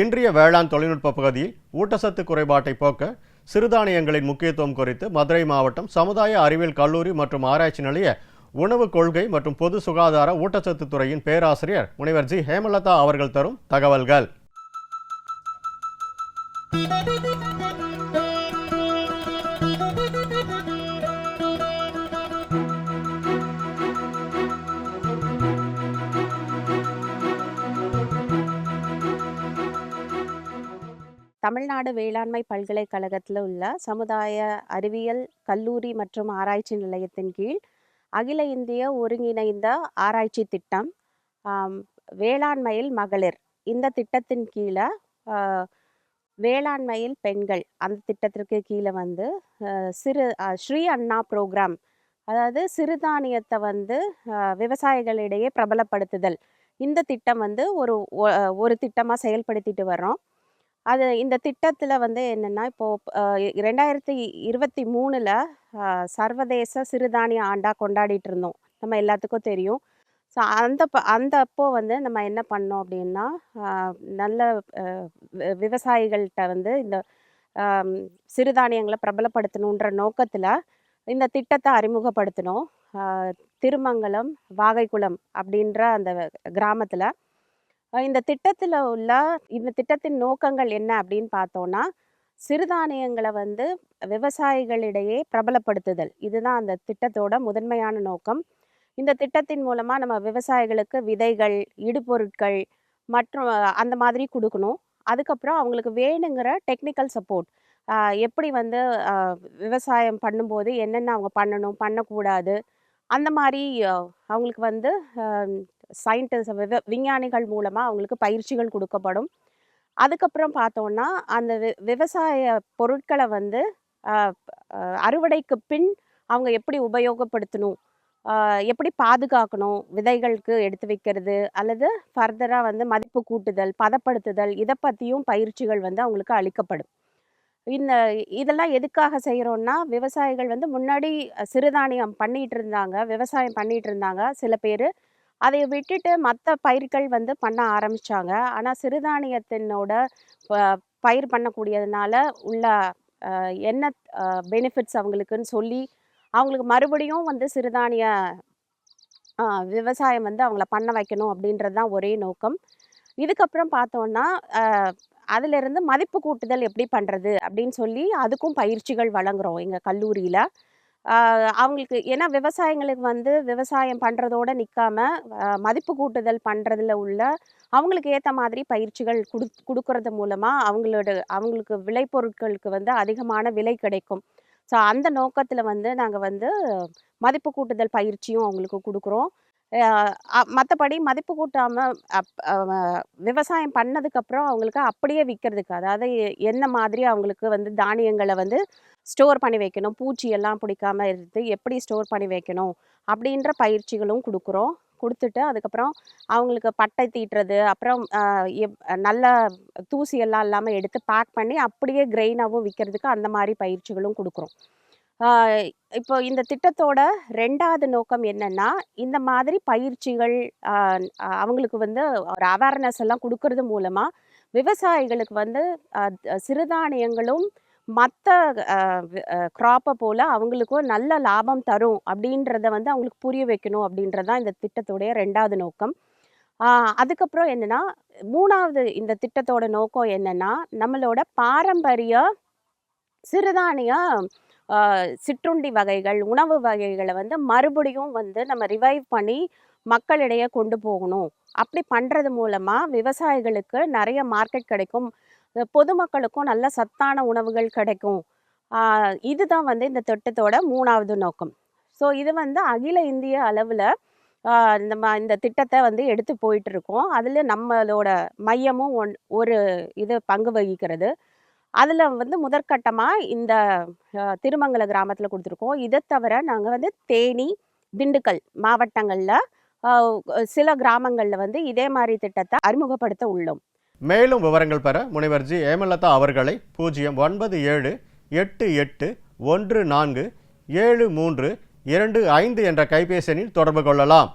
இன்றைய வேளாண் தொழில்நுட்ப பகுதியில் ஊட்டச்சத்து குறைபாட்டை போக்க சிறுதானியங்களின் முக்கியத்துவம் குறித்து மதுரை மாவட்டம் சமுதாய அறிவியல் கல்லூரி மற்றும் ஆராய்ச்சி நிலைய உணவு கொள்கை மற்றும் பொது சுகாதார ஊட்டச்சத்து துறையின் பேராசிரியர் முனைவர் ஜி. ஹேமலதா அவர்கள் தரும் தகவல்கள். தமிழ்நாடு வேளாண்மை பல்கலைக்கழகத்தில் உள்ள சமுதாய அறிவியல் கல்லூரி மற்றும் ஆராய்ச்சி நிலையத்தின் கீழ் அகில இந்திய ஒருங்கிணைந்த ஆராய்ச்சி திட்டம் வேளாண்மையில் மகளிர். இந்த திட்டத்தின் கீழே வேளாண்மையில் பெண்கள். அந்த திட்டத்திற்கு கீழே வந்து சிறு ஸ்ரீ அண்ணா ப்ரோக்ராம். அதாவது சிறுதானியத்தை வந்து விவசாயிகளிடையே பிரபலப்படுத்துதல். இந்த திட்டம் வந்து ஒரு ஒரு திட்டமாக செயல்படுத்திட்டு வர்றோம். அது இந்த திட்டத்தில் வந்து என்னென்னா இப்போது ரெண்டாயிரத்தி இருபத்தி மூணில் சர்வதேச சிறுதானிய ஆண்டாக கொண்டாடிட்டு இருந்தோம். நம்ம எல்லாத்துக்கும் தெரியும். ஸோ அந்த ப அந்த அப்போ வந்து நம்ம என்ன பண்ணோம் அப்படின்னா நல்ல விவசாயிகள்கிட்ட வந்து இந்த சிறுதானியங்களை பிரபலப்படுத்தணுன்ற நோக்கத்தில் இந்த திட்டத்தை அறிமுகப்படுத்தினோம். திருமங்கலம் வாகைக்குளம் அப்படின்ற அந்த கிராமத்தில். இந்த திட்டத்தில் உள்ள இந்த திட்டத்தின் நோக்கங்கள் என்ன அப்படின்னு பார்த்தோன்னா சிறுதானியங்களை வந்து விவசாயிகளிடையே பிரபலப்படுத்துதல். இதுதான் அந்த திட்டத்தோட முதன்மையான நோக்கம். இந்த திட்டத்தின் மூலமாக நம்ம விவசாயிகளுக்கு விதைகள் இடுபொருட்கள் மற்றும் அந்த மாதிரி கொடுக்கணும். அதுக்கப்புறம் அவங்களுக்கு வேணுங்கிற டெக்னிக்கல் சப்போர்ட். எப்படி வந்து விவசாயம் பண்ணும்போது என்னென்ன அவங்க பண்ணணும் பண்ணக்கூடாது அந்த மாதிரி அவங்களுக்கு வந்து சயின்டிஸ்ட் விவ விஞ்ஞானிகள் மூலமாக அவங்களுக்கு பயிற்சிகள் கொடுக்கப்படும். அதுக்கப்புறம் பார்த்தோன்னா அந்த வி விவசாய பொருட்களை வந்து அறுவடைக்கு பின் அவங்க எப்படி உபயோகப்படுத்தணும் எப்படி பாதுகாக்கணும் விதைகளுக்கு எடுத்து வைக்கிறது அல்லது ஃபர்தராக வந்து மதிப்பு கூட்டுதல் பதப்படுத்துதல் இதை பற்றியும் பயிற்சிகள் வந்து அவங்களுக்கு அளிக்கப்படும். இந்த இதெல்லாம் எதுக்காக செய்கிறோன்னா விவசாயிகள் வந்து முன்னாடி சிறுதானியம் பண்ணிகிட்டு இருந்தாங்க விவசாயம் பண்ணிகிட்டு இருந்தாங்க சில பேர் அதை விட்டுட்டு மற்ற பயிர்கள் வந்து பண்ண ஆரம்பித்தாங்க ஆனால் சிறுதானியத்தினோட பயிர் பண்ணக்கூடியதுனால உள்ள என்ன பெனிஃபிட்ஸ் அவங்களுக்குன்னு சொல்லி அவங்களுக்கு மறுபடியும் வந்து சிறுதானிய விவசாயம் வந்து அவங்கள பண்ண வைக்கணும் அப்படின்றது தான் ஒரே நோக்கம். இதுக்கப்புறம் பார்த்தோன்னா அதிலிருந்து மதிப்பு கூட்டுதல் எப்படி பண்ணுறது அப்படின்னு சொல்லி அதுக்கும் பயிற்சிகள் வழங்குறோம் எங்கள் கல்லூரியில். அவங்களுக்கு ஏன்னா விவசாயிங்களுக்கு வந்து விவசாயம் பண்ணுறதோடு நிற்காம மதிப்பு கூட்டுதல் பண்ணுறதுல உள்ள அவங்களுக்கு ஏற்ற மாதிரி பயிற்சிகள் கொடு கொடுக்கறது மூலமாக அவங்களோட அவங்களுக்கு விளைபொருட்களுக்கு வந்து அதிகமான விலை கிடைக்கும். ஸோ அந்த நோக்கத்தில் வந்து நாங்கள் வந்து மதிப்பு கூட்டுதல் பயிற்சியும் அவங்களுக்கு கொடுக்குறோம். மற்றபடி மதிப்பு கூட்டாமல் விவசாயம் பண்ணதுக்கப்புறம் அவங்களுக்கு அப்படியே விற்கிறதுக்கு அதாவது என்ன மாதிரி அவங்களுக்கு வந்து தானியங்களை வந்து ஸ்டோர் பண்ணி வைக்கணும் பூச்சி எல்லாம் பிடிக்காம இருந்து எப்படி ஸ்டோர் பண்ணி வைக்கணும் அப்படின்ற பயிற்சிகளும் கொடுக்குறோம். கொடுத்துட்டு அதுக்கப்புறம் அவங்களுக்கு பட்டை தீட்டுறது அப்புறம் எப்- நல்ல தூசி எல்லாம் இல்லாமல் எடுத்து பேக் பண்ணி அப்படியே கிரெயினாகவும் விற்கிறதுக்கு அந்த மாதிரி பயிற்சிகளும் கொடுக்குறோம். இப்போ இந்த திட்டத்தோட ரெண்டாவது நோக்கம் என்னன்னா இந்த மாதிரி பயிற்சிகள் அவங்களுக்கு வந்து ஒரு அவேர்னஸ் எல்லாம் கொடுக்கறது மூலமா விவசாயிகளுக்கு வந்து சிறுதானியங்களும் மற்ற க்ராப்பை போல் அவங்களுக்கும் நல்ல லாபம் தரும் அப்படின்றத வந்து அவங்களுக்கு புரிய வைக்கணும் அப்படின்றதான் இந்த திட்டத்துடைய ரெண்டாவது நோக்கம். அதுக்கப்புறம் என்னென்னா மூணாவது இந்த திட்டத்தோட நோக்கம் என்னென்னா நம்மளோட பாரம்பரிய சிறுதானிய சிற்றுண்டி வகைகள் உணவு வகைகளை வந்து மறுபடியும் வந்து நம்ம ரிவைவ் பண்ணி மக்களிடையே கொண்டு போகணும். அப்படி பண்ணுறது மூலமாக விவசாயிகளுக்கு நிறைய மார்க்கெட் கிடைக்கும். பொதுமக்களுக்கும் நல்ல சத்தான உணவுகள் கிடைக்கும். இதுதான் வந்து இந்த திட்டத்தோட மூணாவது நோக்கம். ஸோ இது வந்து அகில இந்திய அளவில் நம்ம இந்த திட்டத்தை வந்து எடுத்து போயிட்டுருக்கோம் அதில் நம்மளோட மையமும் ஒன் ஒரு இது பங்கு வகிக்கிறது. அதில் வந்து முதற்கட்டமாக இந்த திருமங்கல கிராமத்தில் கொடுத்துருக்கோம். இதை தவிர நாங்கள் வந்து தேனி திண்டுக்கல் மாவட்டங்களில் சில கிராமங்களில் வந்து இதே மாதிரி திட்டத்தை அறிமுகப்படுத்த உள்ளோம். மேலும் விவரங்கள் பெற முனைவர் ஜி ஹேமலதா அவர்களை பூஜ்ஜியம் ஒன்பது ஏழு எட்டு எட்டு ஒன்று நான்கு ஏழு மூன்று இரண்டு ஐந்து என்ற கைபேசி எண்ணில் தொடர்பு கொள்ளலாம்.